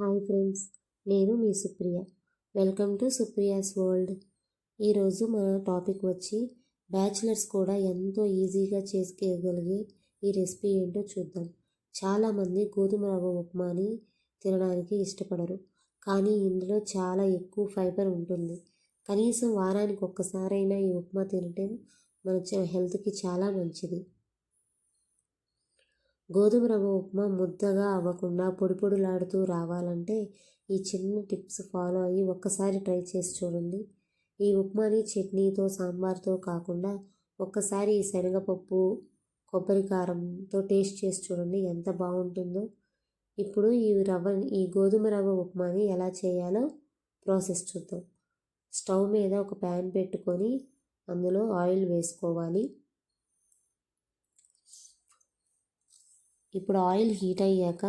Hi friends నేను మీ Supriya. Welcome to Supriya's world. ఈరోజు మన టాపిక్ వచ్చి బ్యాచిలర్స్ కూడా ఎంతో ఈజీగా చేసుకోగలిగే ఈ రెసిపీ ఏంటో చూద్దాం. చాలామంది గోధుమ రవ్వ ఉప్మాని తినడానికి ఇష్టపడరు కానీ ఇందులో చాలా ఎక్కువ ఫైబర్ ఉంటుంది. కనీసం వారానికి ఒక్కసారైనా ఈ ఉప్మా తినటం మన హెల్త్కి చాలా మంచిది. గోధుమ రవ్వ ఉప్మా ముద్దగా అవ్వకుండా పొడిపొడులాడుతూ రావాలంటే ఈ చిన్న టిప్స్ ఫాలో అయ్యి ఒక్కసారి ట్రై చేసి చూడండి. ఈ ఉప్మాని చట్నీతో సాంబార్తో కాకుండా ఒక్కసారి ఈ శనగపప్పు కొబ్బరి కారంతో టేస్ట్ చేసి చూడండి ఎంత బాగుంటుందో. ఇప్పుడు ఈ రవ్వ ఈ గోధుమ రవ్వ ఉప్మాని ఎలా చేయాలో ప్రాసెస్ చూద్దాం. స్టవ్ మీద ఒక ప్యాన్ పెట్టుకొని అందులో ఆయిల్ వేసుకోవాలి. ఇప్పుడు ఆయిల్ హీట్ అయ్యాక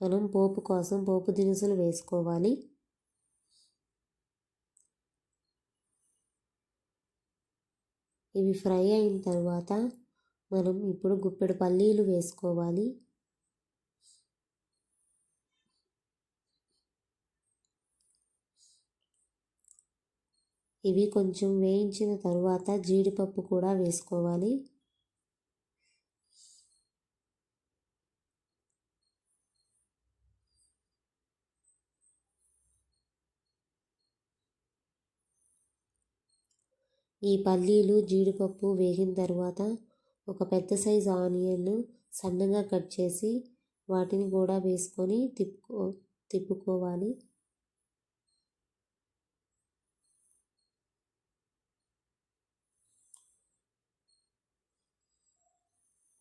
మనం పోపు కోసం పోపు దినుసులు వేసుకోవాలి. ఇవి ఫ్రై అయిన తర్వాత మనం ఇప్పుడు గుప్పెడు పల్లీలు వేసుకోవాలి. ఇవి కొంచెం వేయించిన తర్వాత జీడిపప్పు కూడా వేసుకోవాలి. ఈ పల్లీలు జీడిపప్పు వేగిన తర్వాత ఒక పెద్ద సైజు ఆనియన్ సన్నగా కట్ చేసి వాటిని కూడా వేసుకొని తిప్పుకో తిప్పుకోవాలి.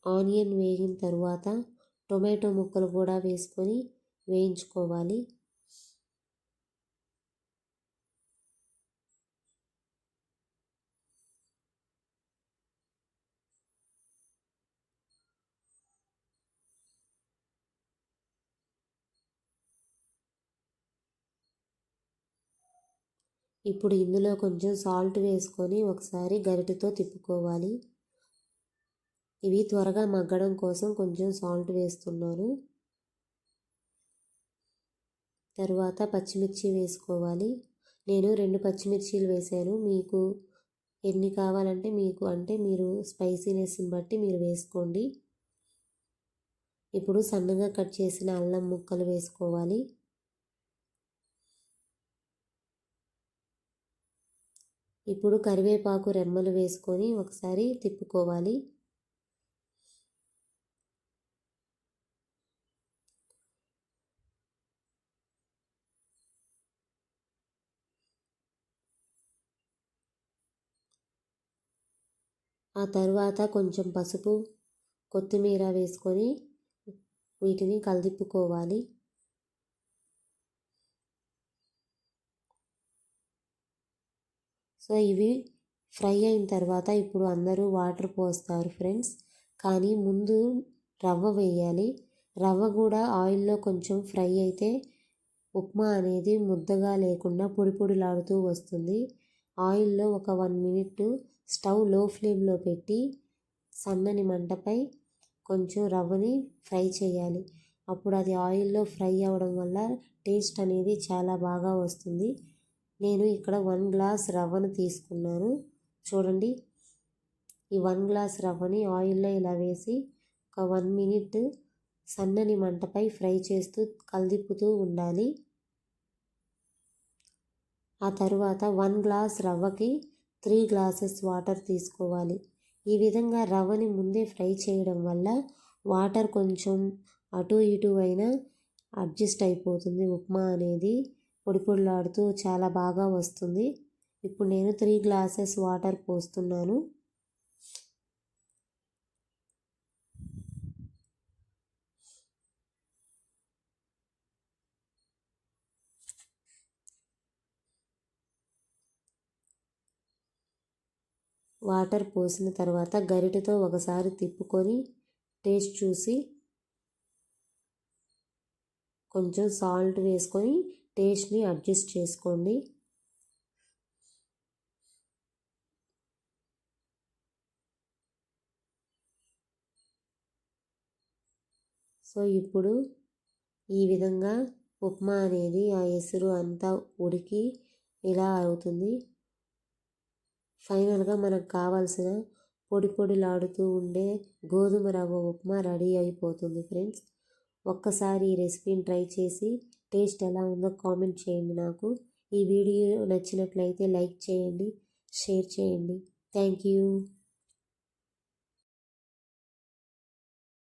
ఆనియన్ వేగిన తర్వాత టొమాటో ముక్కలు కూడా వేసుకొని వేయించుకోవాలి. ఇప్పుడు ఇందులో కొంచెం సాల్ట్ వేసుకొని ఒకసారి గరిటెతో తిప్పుకోవాలి. ఇవి త్వరగా మగ్గడం కోసం కొంచెం సాల్ట్ వేస్తున్నాను. తర్వాత పచ్చిమిర్చి వేసుకోవాలి. నేను రెండు పచ్చిమిర్చీలు వేసాను మీకు ఎన్ని కావాలంటే మీకు అంటే మీరు స్పైసీనెస్ని బట్టి మీరు వేసుకోండి. ఇప్పుడు సన్నగా కట్ చేసిన అల్లం ముక్కలు వేసుకోవాలి. ఇప్పుడు కరివేపాకు రెమ్మలు వేసుకొని ఒకసారి తిప్పుకోవాలి. ఆ తర్వాత కొంచెం పసుపు కొత్తిమీర వేసుకొని వీటిని కలిదిప్పుకోవాలి. సో ఇవి ఫ్రై అయిన తర్వాత ఇప్పుడు అందరూ వాటర్ పోస్తారు ఫ్రెండ్స్. కానీ ముందు రవ్వ వేయాలి. రవ్వ కూడా ఆయిల్లో కొంచెం ఫ్రై అయితే ఉప్మా అనేది ముద్దగా లేకుండా పొడి పొడిలాడుతూ వస్తుంది. ఆయిల్లో ఒక వన్ మినిట్ స్టవ్లో ఫ్లేమ్లో పెట్టి సన్నని మంటపై కొంచెం రవ్వని ఫ్రై చేయాలి. అప్పుడు అది ఆయిల్లో ఫ్రై అవ్వడం వల్ల టేస్ట్ అనేది చాలా బాగా వస్తుంది. నేను ఇక్కడ వన్ గ్లాస్ రవ్వను తీసుకున్నాను. చూడండి. ఈ వన్ గ్లాస్ రవ్వని ఆయిల్లో ఇలా వేసి ఒక వన్ మినిట్ సన్నని మంటపై ఫ్రై చేస్తూ కలిదిప్పుతూ ఉండాలి. ఆ తర్వాత వన్ గ్లాస్ రవ్వకి త్రీ గ్లాసెస్ వాటర్ తీసుకోవాలి. ఈ విధంగా రవ్వని ముందే ఫ్రై చేయడం వల్ల వాటర్ కొంచెం అటు ఇటు అయినా అడ్జస్ట్ అయిపోతుంది. ఉప్మా అనేది పొడి పొడిలాడుతూ చాలా బాగా వస్తుంది. ఇప్పుడు నేను త్రీ గ్లాసెస్ వాటర్ పోస్తున్నాను. వాటర్ పోసిన తర్వాత గరిటెతో ఒకసారి తిప్పుకొని టేస్ట్ చూసి కొంచెం సాల్ట్ వేసుకొని టేస్ట్ని అడ్జస్ట్ చేసుకోండి. సో ఇప్పుడు ఈ విధంగా ఉప్మా అనేది ఆ ఎసురు అంతా ఉడికి ఇలా అవుతుంది. ఫైనల్గా మనకు కావాల్సిన పొడి పొడిలాడుతూ ఉండే గోధుమ రవ్వ ఉప్మా రెడీ అయిపోతుంది ఫ్రెండ్స్. ఒక్కసారి ఈ రెసిపీని ట్రై చేసి టేస్ట్ ఎలా ఉందో కామెంట్ చేయండి నాకు. ఈ వీడియో నచ్చినట్లయితే లైక్ చేయండి షేర్ చేయండి. Thank you.